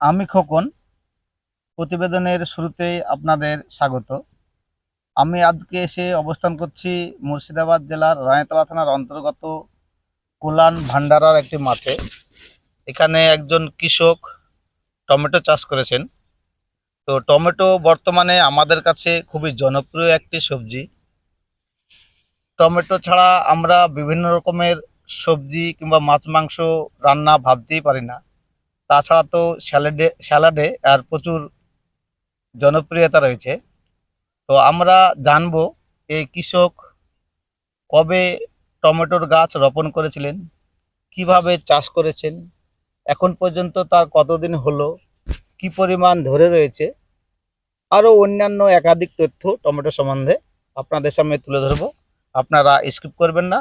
আমি খোকন। প্রতিবেদনের শুরুতেই আপনাদের স্বাগত। আমি আজকে এসে অবস্থান করছি মুর্শিদাবাদ জেলার রায়তলা থানার অন্তর্গত কোলান ভান্ডারার একটি মাঠে। এখানে একজন কৃষক টমেটো চাষ করেছেন। তো টমেটো বর্তমানে আমাদের কাছে খুবই জনপ্রিয় একটি সবজি। টমেটো ছাড়া আমরা বিভিন্ন রকমের সবজি কিংবা মাছ, মাংস রান্না ভাবতেই পারি না। তাছাড়া তো স্যালাডে স্যালাডে আর প্রচুর জনপ্রিয়তা রয়েছে। তো আমরা জানব এই কৃষক কবে টমেটোর গাছ রোপণ করেছিলেন, কীভাবে চাষ করেছেন, এখন পর্যন্ত তার কতদিন হলো, কি পরিমাণ ধরে রয়েছে, আরও অন্যান্য একাধিক তথ্য টমেটো সম্বন্ধে আপনাদের সামনে তুলে ধরবো। আপনারা স্কিপ করবেন না,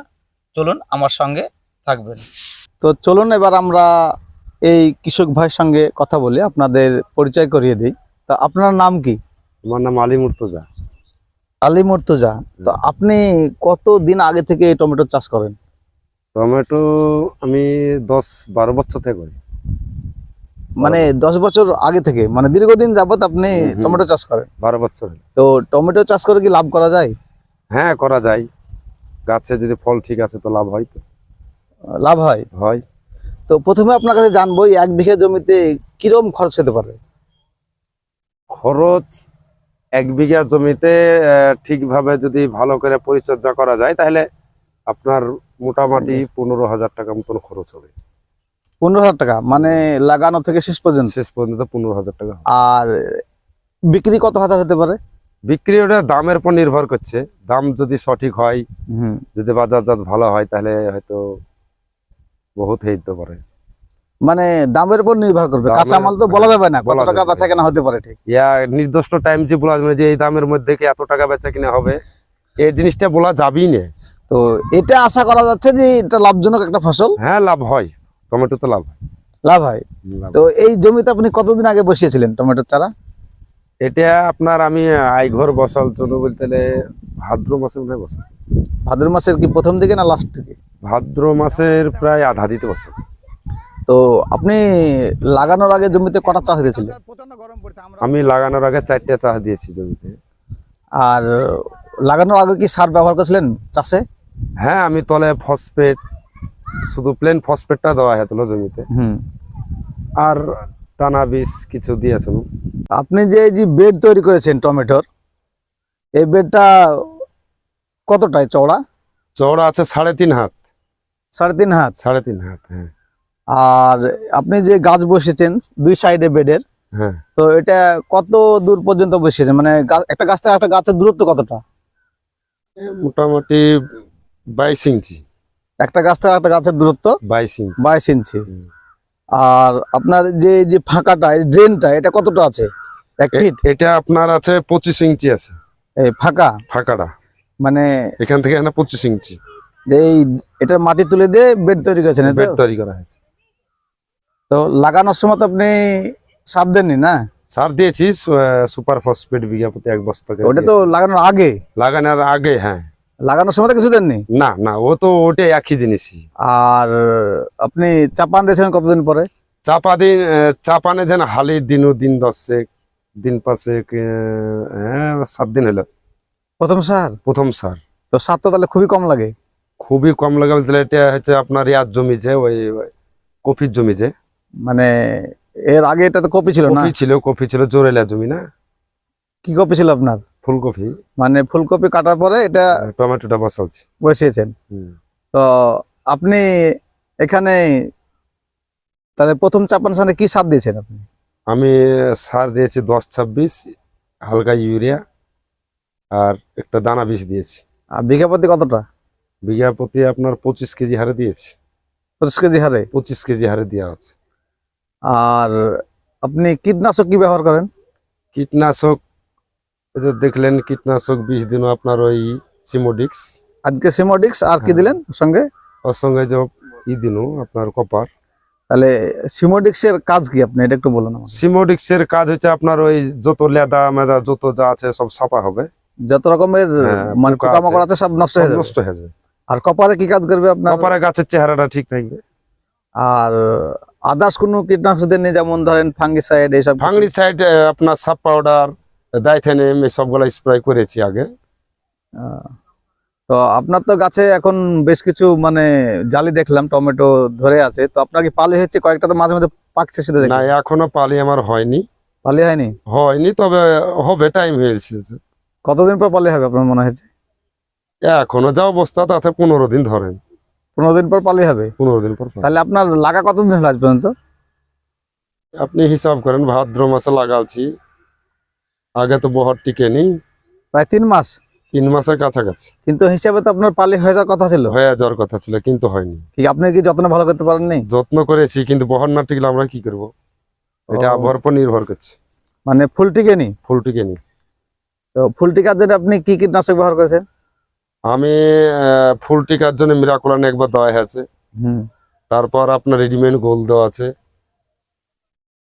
চলুন আমার সঙ্গে থাকবেন। তো চলুন এবার আমরা এই কৃষক ভাইয়ের সঙ্গে কথা বলে আপনাদের পরিচয় করিয়ে দিই। তো আপনার নাম কি? আমার নাম আলী মুর্তজা। আলী মুর্তজা। তো আপনি কত দিন আগে থেকে টমেটো চাষ করেন? টমেটো আমি দশ বারো বছর থেকে করি। মানে দশ বছর আগে থেকে? মানে দীর্ঘদিন যাবত আপনি। টমেটো চাষ করেন। বারো বছর। তো টমেটো চাষ করে কি লাভ করা যায়? হ্যাঁ করা যায়। গাছে যদি ফল ঠিক আছে তো লাভ হয় তো। লাভ হয়? হয়। তো প্রথমে আপনার কাছে জানব এক বিঘা জমিতে কিরম খরচ হতে পারে? খরচ এক বিঘা জমিতে ঠিকভাবে যদি ভালো করে পরিচর্যা করা যায় তাহলে আপনার মোটামুটি পনেরো হাজার টাকা মতন খরচ হবে। পনেরো হাজার টাকা মানে লাগানো থেকে শেষ পর্যন্ত? শেষ পর্যন্ত পনেরো হাজার টাকা আর বিক্রি কত হাজার হতে পারে? বিক্রি ওটা দামের উপর নির্ভর করছে। দাম যদি সঠিক হয় যদি বাজারজাত ভালো হয় তাহলে হয়তো বহুত যেতে পারে মানে দামের উপর নির্ভর করবে। কাঁচা মাল তো বলা যাবে না কত টাকা বেচা। কেনা হতে পারে ঠিক। ইয়া নির্দিষ্ট টাইম যে বলা যাবে যে এই দামের মধ্যে কি এত টাকা বেচা কিনা হবে এই জিনিসটা বলা যাবেই না। তো এটা আশা করা যাচ্ছে যে এটা লাভজনক একটা ফসল। হ্যাঁ লাভ হয়। টমেটো তো লাভ হয়। লাভ হয়। তো এই জমিতে আপনি কতদিন আগে বসিয়েছিলেন টমেটোর চারা? এটা আপনার আমি আইঘর বসার জন্য বলতে ভাদ্র মাসে মনে হয় বসা ভাদ্র মাসের কি প্রথম দিকে না লাস্ট দিকে? ভাদ্র মাসের প্রায় আধা দিতে বসেছে। তো আপনি লাগানোর আগে জমিতে কটা চাষ দিয়েছিলেন? আমি লাগানোর আগে চারটে চাষ দিয়েছি জমিতে। আর লাগানোর আগে কি সার ব্যবহার করেছিলেন চাষে? হ্যাঁ আমি তলে ফসফেট শুধু প্লেন ফসফেটটা দেওয়া হয়েছিল জমিতে। হুম। আর টানা বীজ কিছু দিয়েছিল। আপনি যে এই যে বেড তৈরি করেছেন টমেটোর এই বেডটা কতটায়? চওড়া? চওড়া আছে সাড়ে তিন হাত। সাড়ে তিন হাত? সাড়ে তিন হাত হ্যাঁ। আর আপনি যে গাছ বসেছেন দুই সাইডে বেডের হ্যাঁ। তো এটা কত দূর পর্যন্ত বসিয়েছেন মানে একটা গাছ থেকে একটা গাছের দূরত্ব কতটা? মোটামুটি বাইশ ইঞ্চি। একটা গাছ থেকে একটা গাছের দূরত্ব? বাইশ ইঞ্চি। বাইশ ইঞ্চি। আর আপনার যে যে ফাঁকাটা ড্রেনটা এটা কতটা আছে? এক ফিট? এটা আপনার আছে পঁচিশ ইঞ্চি আছে। এই ফাঁকা? ফাঁকাটা। মানে এখান থেকে পঁচিশ ইঞ্চি। এই এটা মাটি তুলে দিয়ে বেড তৈরি করেছেন বেড তৈরি করা হয়েছে। তো লাগানোর সময় তো আপনি সাপ দেননি না? সার দিয়েছি সুপার ফসফেট বিঘা প্রতি এক বস্তা ওটা তো লাগানোর আগে? লাগানোর আগে হ্যাঁ। লাগানোর সময় কিছু দেননি? না না ও তো ওটা একই জিনিসই। আর আপনি চাপান দিয়েছেন কতদিন পরে? চাপা দিন চাপানে দেন হালি দিন ও দিন দশেক দিন পাঁচেক হ্যাঁ সাত দিন হলো। প্রথম সার? প্রথম সার। তো সার তো তাহলে খুবই কম লাগে। খুবই কম লাগা বলতে এটা হচ্ছে আপনার ইয়ার জমি যে ওই কপির জমি যে মানে এর আগে এটা তো কপি ছিল না? কপি ছিল কপি ছিল জোরেলা জমি না? কি কপি ছিল আপনার? ফুলকপি। মানে ফুলকপি কাটার পরে এটা আহ, টমেটোটা বসাচ্ছি। বসিয়েছেন। তো আপনি এখানে তাহলে প্রথম চাপান সানে কি সার দিয়েছেন আপনি? আমি সার দিয়েছি দশ ছাব্বিশ হালকা ইউরিয়া আর একটা দানা বীজ দিয়েছি। আর বিঘা প্রতি কতটা? বিঘা প্রতি আপনার পঁচিশ কেজি হারে দিয়েছে। পঁচিশ কেজি হারে? পঁচিশ কেজি হারে দেওয়া আছে। আর আপনি কীটনাশক কি ব্যবহার করেন? কীটনাশক দেখলেন কীটনাশক বিষ দিন আপনার ওই সিমোডিক্স আজকে সিমোডিক্স আর কি হ্যাঁ। দিলেন ওর সঙ্গে? ওর সঙ্গে যে ই দিনু আপনার কপার। তাহলে সিমোডিক্স এর কাজ কি আপনি এটা একটু বলুন। সিমোডিক্সের কাজ হচ্ছে আপনার ওই যত লেদা মেদা যত যা আছে সব সাফা হবে। যত রকমের হ্যাঁ, মানে পোকামাকড় আছে সব নষ্ট হয়ে যাবে। নষ্ট হয়ে যাবে। আর কপারে কি কাজ করবে আপনার? কপারে গাছের চেহারাটা ঠিক থাকবে। আর আদার্স কোনো কীটনাশক দেননি যেমন ধরেন ফাঙ্গিসাইড এইসব? ফাঙ্গিসাইড আপনার সাব পাউডার ডাইথেনেম এসবগুলো স্প্রে করেছি আগে। তো আপনার তো গাছে এখন বেশ কিছু মানে জালি দেখলাম টমেটো ধরে আছে। তো আপনার কি পালি হচ্ছে? কয়েকটা তো মাঝে মধ্যে পাকছে সেটা না এখনও পালি আমার হয়নি। পালি হয়নি? হয়নি তবে হবে টাইম হয়ে এসেছে কতদিন পর পালি হবে আপনার মনে হয়েছে এখনও যা অবস্থা তাতে পনেরো দিন ধরেন। পনেরো দিন পর পালি হবে? পনেরো দিন পর তাহলে আপনার লাগা কতদিন হলো আজ পর্যন্ত? আপনি হিসাব করেন ভাদ্র মাসে লাগালছি। আগে তো বহর টিকেনি প্রায় তিন মাস? তিন মাসের কাছাকাছি। কিন্তু হিসাবে তো আপনার পালি হয়ে যাওয়ার কথা ছিল। হয়ে যাওয়ার কথা ছিল কিন্তু হয়নি। কি আপনি কি যত্ন ভালো করতে পারেননি? যত্ন করেছি কিন্তু বহর না টিকলে আমরা কি করব? এটা। আবহাওয়ার উপর নির্ভর করছে। মানে ফুল টিকেনি? ফুল টিকেনি। তো ফুল টিকার জন্য আপনি কি কীটনাশক ব্যবহার করেছেন? আমি ফুল টিকার জন্য মিরাকুলান একবার দেওয়া হয়েছে। হুম। তারপর আপনার রেডিমেড গোল দেওয়া আছে।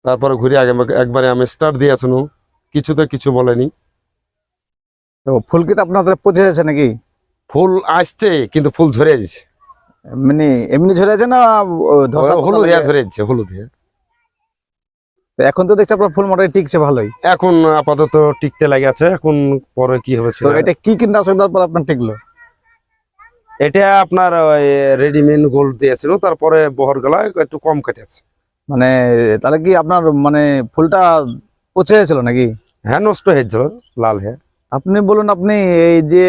তারপর ঘুরে আগে একবারে আমি স্টার দিয়েছেন কিছুতে কিছু বলেনি। তো ফুল কি তো আপনার তাহলে পচে যাচ্ছে নাকি? ফুল আসছে কিন্তু ফুল ঝরে যাচ্ছে মানে এমনি ঝরে আছে না হলুদ যাচ্ছে হলুদ হয়ে। তো এখন তো দেখছি আপনার ফুল মোটামুটি টিকছে ভালোই। এখন আপাতত টিকতে লাগে আছে এখন পরে কি হবে তো এটা কি কীটনাশক দেওয়ার পর আপনার টিকলো? এটা আপনার রেডিমেড গোল্ড দিয়েছিল তারপরে বহর গলা একটু কম কেটেছে। মানে তাহলে কি আপনার মানে ফুলটা পচে গেছিল নাকি? হ্যাঁ নষ্ট হয়েছিল লাল হ্যাঁ। আপনি বলুন আপনি এই যে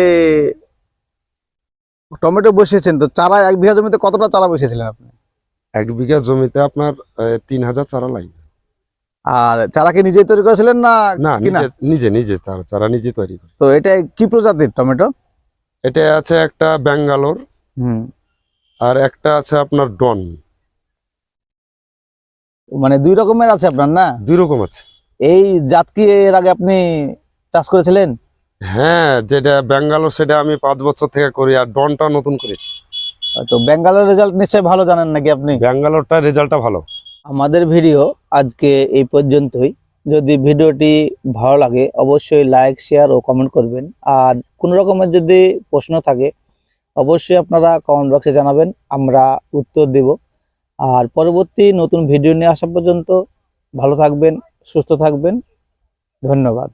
টমেটো বসিয়েছেন তো চারা এক বিঘা জমিতে কতটা চারা বসিয়েছিলেন আপনি? এক বিঘা জমিতে আপনার তিন হাজার চারা লাগবে। আর চারা কি নিজেই তৈরি করেছিলেন না না নিজে নিজে চারা নিজে তৈরি করে। তো এটা কি প্রজাতির টমেটো? এটা আছে একটা ব্যাঙ্গালোর হুম। আর একটা আছে আপনার ডন। মানে দুই রকমের আছে আপনার না? দুই রকম আছে। এই জাত কি এর আগে আপনি চাষ করেছিলেন? হ্যাঁ যেটা ব্যাঙ্গালোর সেটা আমি পাঁচ বছর থেকে করি আর ডনটা নতুন করেছি। তো ব্যাঙ্গালোর রেজাল্ট নিশ্চয়ই ভালো জানেন নাকি আপনি? ব্যাঙ্গালোরটা রেজাল্টটা ভালো। আমাদের ভিডিও আজকে এই পর্যন্তই। যদি ভিডিওটি ভালো লাগে, অবশ্যই লাইক শেয়ার ও কমেন্ট করবেন। আর কোনো রকমের যদি প্রশ্ন থাকে, অবশ্যই আপনারা কমেন্ট বক্সে জানাবেন, আমরা উত্তর দেব। আর পরবর্তী নতুন ভিডিও নিয়ে আসা পর্যন্ত ভালো থাকবেন, সুস্থ থাকবেন। ধন্যবাদ।